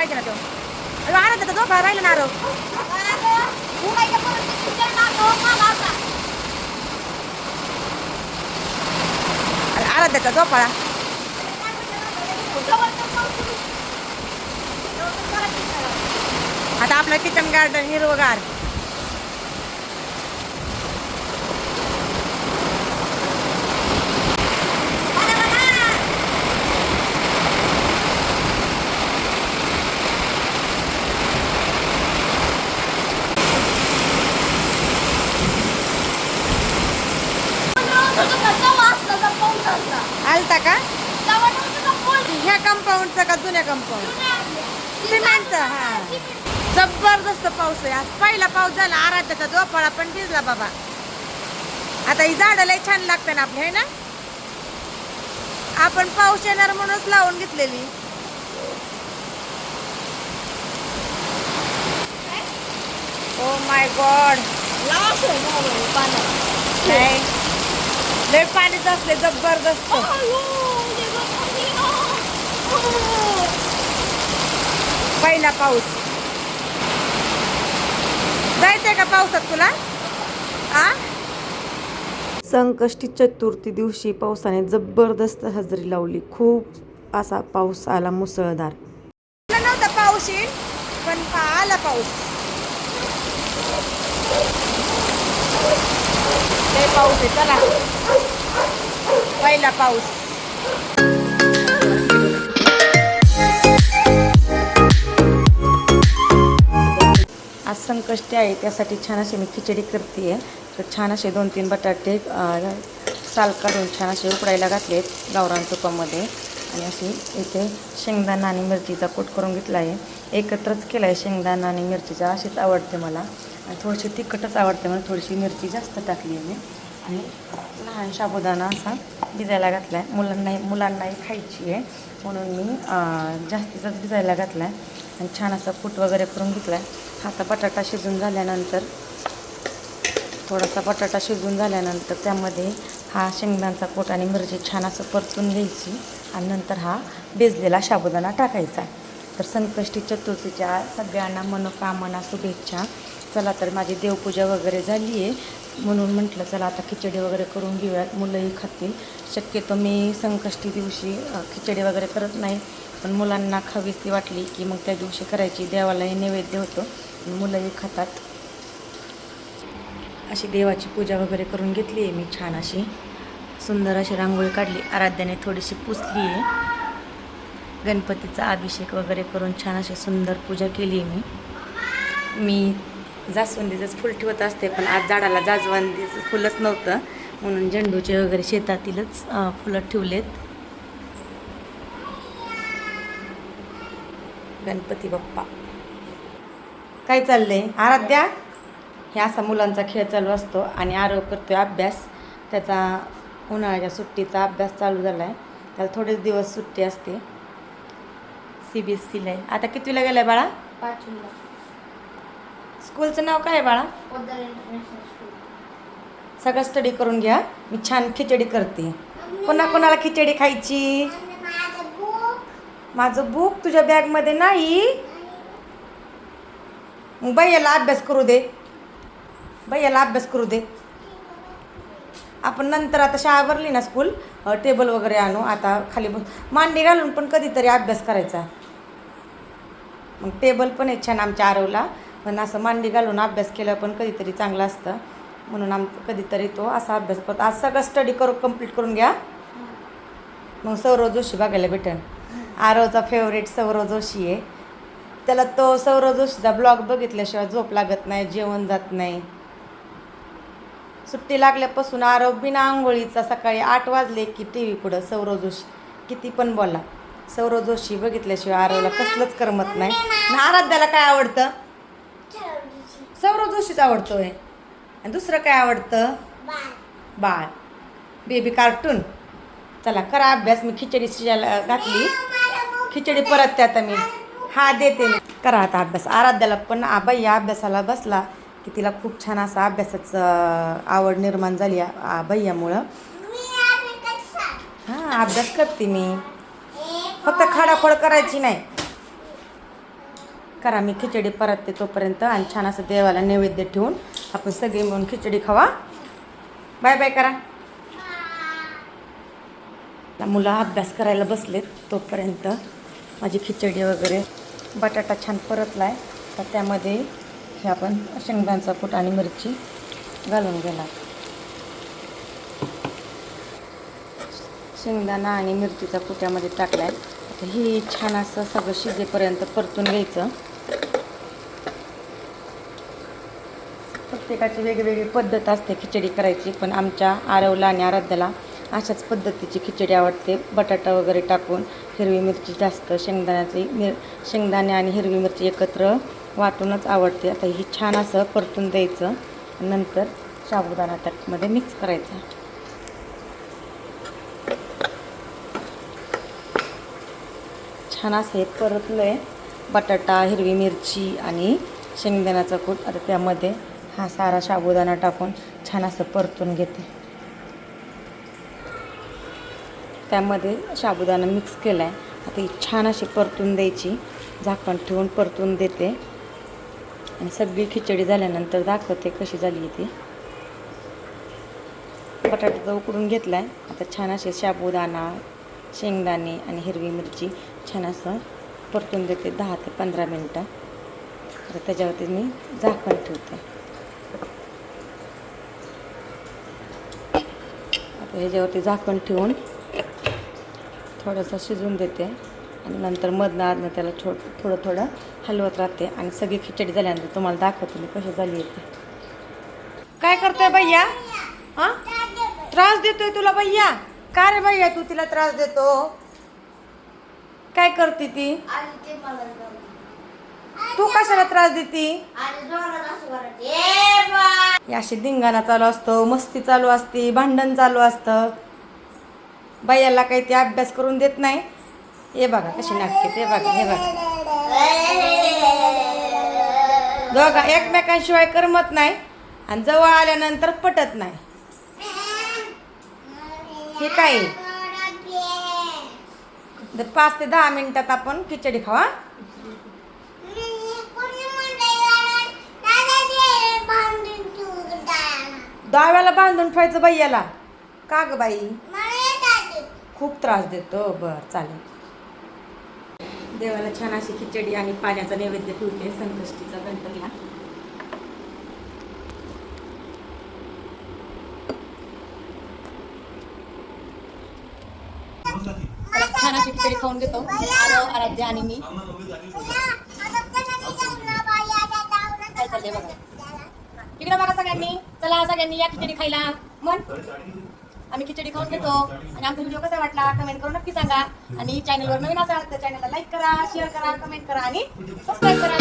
पाहिजे ना तो. अरे आला तर झोपा राहिला ना अरे आला त्याचा झोपाळा आता आपलं किचन गार्डन हिरवगार आलता का ह्या कंपाऊंडचा का जुन्या कंपाऊंड सिमेंटचा हा. जबरदस्त पाऊस आहे. आज पहिला पाऊस झाला आराध्याचा झोपाळा पण भिजला बाबा. आता ही झाडं लय छान लागतं ना आपले ना? आपण पाऊस येणार म्हणूनच लावून घेतलेली. ओ माय गॉड लय पाणीच असले जबरदस्त. पहिला पाऊस. जायचंय का पावसात तुला? आ? संकष्टी चतुर्थी दिवशी पावसाने जबरदस्त हजेरी लावली. खूप असा पाऊस आला मुसळधार. नव्हता पाऊस येईल पण आला पाऊस. लय पाऊस आहे चला. पहिला पाऊस. संकष्टी आहे त्यासाठी छान अशी मी खिचडी करते आहे तर छान असे दोन तीन बटाटे साल काढून छान असे उकडायला घातलेत गावरान तुपामध्ये. आणि अशी इथे शेंगदाणा आणि मिरचीचा कूट करून घेतला आहे एकत्रच केला आहे शेंगदाणा आणि मिरचीचा अशीच आवडते मला. आणि थोडीशी तिखटच आवडते मला थोडीशी मिरची जास्त टाकली आहे मी. आणि लहान साबुदाणा असा भिजायला घातला आहे मुलांनाही मुलांनाही खायची आहे. म्हणून मी जास्तीचाच भिजायला घातला आहे आणि छान असा कूट वगैरे करून घेतला आहे आता बटाटा शिजून झाल्यानंतर थोडासा बटाटा शिजून झाल्यानंतर त्यामध्ये हा शेंगदाण्याचा पोट आणि मिरची छान असं परतून घ्यायची आणि नंतर हा भिजलेला साबुदाणा टाकायचा. तर संकष्टी चतुर्थीच्या सगळ्यांना मनोकामना शुभेच्छा. चला तर माझी देवपूजा वगैरे झाली आहे. म्हणून म्हटलं चला आता खिचडी वगैरे करून घेऊयात मुलंही खातील. शक्यतो मी संकष्टी दिवशी खिचडी वगैरे करत नाही. पण मुलांना खावीशी वाटली की मग त्या दिवशी करायची. देवालाही नैवेद्य होतो. मुलंही खातात. अशी देवाची पूजा वगैरे करून घेतली आहे मी छान अशी. सुंदर अशी रांगोळी काढली. आराध्याने थोडीशी पुसली आहे. गणपतीचा अभिषेक वगैरे करून छान अशी सुंदर पूजा केली आहे मी. मी जास्वंदीचंच फुल ठेवत असते पण आज झाडाला जाजवंदीचं फुलंच नव्हतं. म्हणून झेंडूचे वगैरे शेतातीलच फुलं ठेवलेत. गणपती बाप्पा. काय चाललंय? आराध्या? हे असा मुलांचा खेळ चालू असतो आणि आरव करतोय अभ्यास. त्याचा उन्हाळ्याच्या सुट्टीचा अभ्यास चालू झाला आहे त्याला थोडेच दिवस सुट्टी असते. सी बी एस सीला आहे. आता कितवीला गेलाय बाळा? स्कूलचं नाव काय आहे बाळा? सगळं स्टडी करून घ्या. मी छान खिचडी करते. कोणा कोणाला खिचडी खायची? माझं बुक तुझ्या बॅगमध्ये नाही. मग भैयाला अभ्यास करू दे. भैयाला अभ्यास करू दे. आपण नंतर आता शाळा भरली ना स्कूल टेबल वगैरे आणू. आता खाली बस मांडी घालून पण कधीतरी अभ्यास करायचा. मग टेबल पण आहे छान आमच्या आरवला. पण असं मांडी घालून अभ्यास केला पण कधीतरी चांगलं असतं. म्हणून आम कधीतरी तो असा अभ्यास करतो. आज सगळं स्टडी करू कंप्लीट करून घ्या. मग सौरव जोशी बघायला भेटेल. आरवचा फेवरेट सौरव जोशी आहे. त्याला तो सौरव जोशीचा ब्लॉग बघितल्याशिवाय झोप लागत नाही जेवण जात नाही. सुट्टी लागल्यापासून आरव बिना आंघोळीचा सकाळी आठ वाजले की टी व्ही पुढं. सौरव जोशी किती पण बोला. सौरव जोशी बघितल्याशिवाय आरवला कसलंच करमत नाही. आराध्याला काय आवडतं? सौरव जोशीच आवडतोय. आणि दुसरं काय आवडतं? बाळ. Baby cartoon. चला करा अभ्यास. मी खिचडी शिजायला घातली. खिचडी परत ते आता मी. हा देते मी. करा आता अभ्यास. आराध्याला पण आबाई या अभ्यासाला बसला की तिला खूप छान असा अभ्यासाचं आवड निर्माण झाली आ- आ- भैयामुळं हां अभ्यास करते मी. फक्त खडाखोड करायची नाही. करा. मी खिचडी परतते तोपर्यंत आणि छान असं देवाला नैवेद्य ठेवून आपण सगळे मिळून खिचडी खावा. बाय बाय करा. मुलं अभ्यास करायला बसलेत तोपर्यंत माझी खिचडी वगैरे बटाटा छान परतला आहे तर त्यामध्ये हे आपण शेंगदाण्याचा कूट आणि मिरची घालून घेणार. शेंगदाणा आणि मिरचीचा कुट्यामध्ये टाकला आहे ही हे छान असं सगळं शिजेपर्यंत परतून घ्यायचं. प्रत्येकाची वेगवेगळी पद्धत असते खिचडी करायची पण आमच्या आरवला आणि आराध्याला अशाच पद्धतीची खिचडी आवडते. बटाटा वगैरे टाकून हिरवी मिरची जास्त शेंगदाण्याची मिर शेंगदाणे आणि हिरवी मिरची एकत्र वाटूनच आवडते. आता ही छान असं परतून द्यायचं. नंतर साबुदाणा त्यामध्ये मिक्स करायचा. छान असं हे परतलं आहे बटाटा हिरवी मिरची आणि शेंगदाण्याचा कूट आता त्यामध्ये हा सारा साबुदाणा टाकून छान असं परतून घेते. त्यामध्ये साबुदाणा मिक्स केला आहे आता ही छान अशी परतून द्यायची. झाकण ठेवून परतून देते. आणि सगळी खिचडी झाल्यानंतर दाखवते कशी झाली ती. बटाटा उकडून घेतला आहे आता छान असे साबुदाणा शेंगदाणे आणि हिरवी मिरची छान असं परतून देते दहा ते पंधरा मिनटं. तर त्याच्यावरती मी झाकण ठेवते. आता ह्याच्यावरती झाकण ठेवून थोडंसं शिजवून देते. आणि नंतर मधनं आधनं त्याला थो थोडं थोडं हलवत राहते. आणि सगळी खिचडी झाल्यानंतर तुम्हाला दाखवते मी कशी झाली येते काय करतोय भैया? हां? त्रास देतोय तुला भैया? का रे भैया तू तिला त्रास देतो? काय करते ती? तू कशाला त्रास देती? अशी धिंगाणा चालू असतो मस्ती चालू असते भांडण चालू असतं. बायाला काही ते अभ्यास करून देत नाही. हे बघा कशी नाटके ते बघा हे बघा. दोघा एकमेकांशिवाय करमत नाही आणि जवळ आल्यानंतर पटत नाही. हे काय? पाच ते दहा मिनिटात आपण खिचडी खावा डाव्याला बांधून ठेवायचं बाईयाला का ग बाई खूप त्रास देतो बर चालेल देवाला छान अशी खिचडी आणि पाण्याचा नैवेद्य ठेवते संकष्टीचा गणपतीला छान अशी खिचडी खाऊन घेतो आराध्य आणि मी इकडे बघा सगळ्यांनी चला सगळ्यांनी या खिचडी खायला. मन आम्ही खिचडी खाऊन घेतो. आणि आमचा व्हिडिओ कसा वाटला कमेंट करून नक्की सांगा. आणि चॅनलवर नवीन असाल तर चॅनलला लाईक करा शेअर करा कमेंट करा आणि सबस्क्राईब करा.